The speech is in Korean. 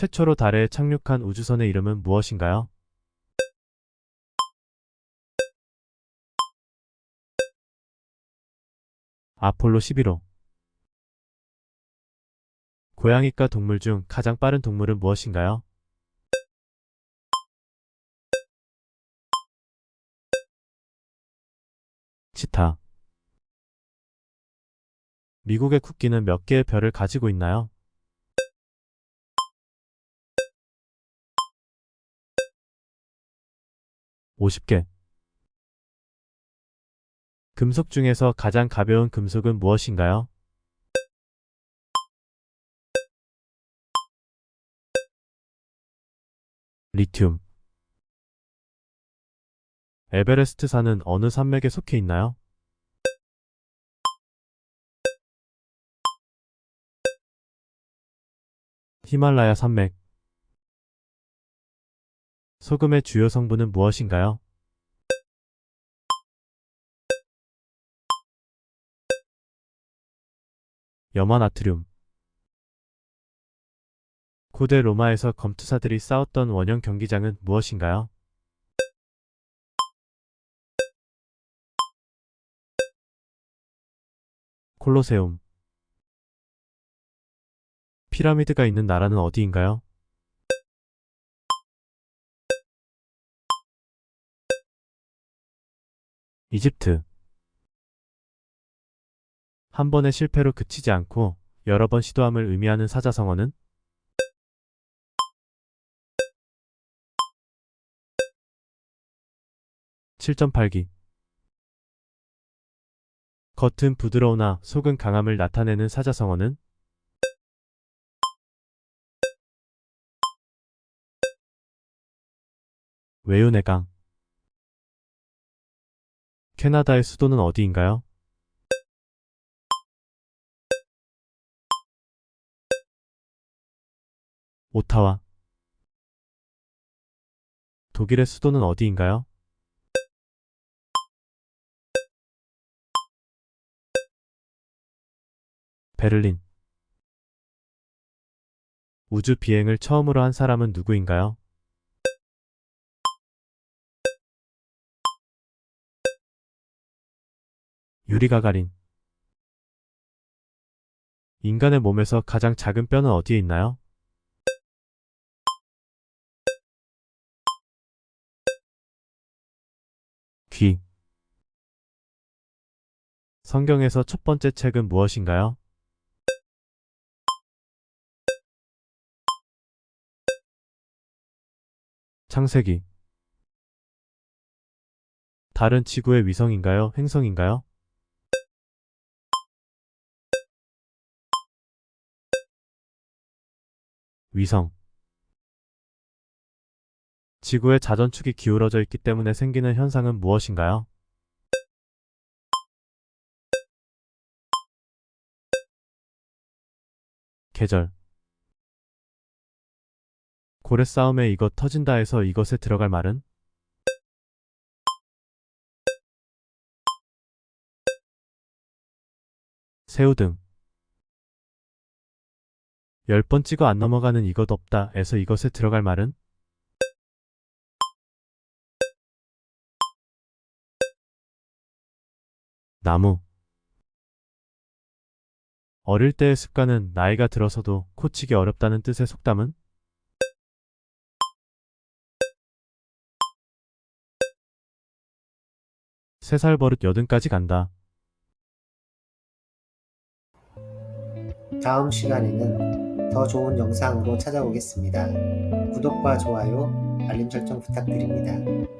최초로 달에 착륙한 우주선의 이름은 무엇인가요? 아폴로 11호 고양이과 동물 중 가장 빠른 동물은 무엇인가요? 치타 미국의 국기는 몇 개의 별을 가지고 있나요? 오십 개 금속 중에서 가장 가벼운 금속은 무엇인가요? 리튬. 에베레스트 산은 어느 산맥에 속해 있나요? 히말라야 산맥. 소금의 주요 성분은 무엇인가요? 염화나트륨. 고대 로마에서 검투사들이 싸웠던 원형 경기장은 무엇인가요? 콜로세움. 피라미드가 있는 나라는 어디인가요? 이집트. 한 번의 실패로 그치지 않고 여러 번 시도함을 의미하는 사자성어는? (7.8기) 겉은 부드러우나 속은 강함을 나타내는 사자성어는? 외유내강 캐나다의 수도는 어디인가요? 오타와 독일의 수도는 어디인가요? 베를린 우주 비행을 처음으로 한 사람은 누구인가요? 유리 가가린 인간의 몸에서 가장 작은 뼈는 어디에 있나요? 귀 성경에서 첫 번째 책은 무엇인가요? 창세기 달은 지구의 위성인가요? 행성인가요? 위성 지구의 자전축이 기울어져 있기 때문에 생기는 현상은 무엇인가요? 계절 고래 싸움에 이것 터진다 해서 이것에 들어갈 말은? 새우 등 열 번 찍어 안 넘어가는 이것 없다 해서 이것에 들어갈 말은? 나무 어릴 때의 습관은 나이가 들어서도 고치기 어렵다는 뜻의 속담은? 세 살 버릇 여든까지 간다. 다음 시간에는 더 좋은 영상으로 찾아오겠습니다. 구독과 좋아요, 알림 설정 부탁드립니다.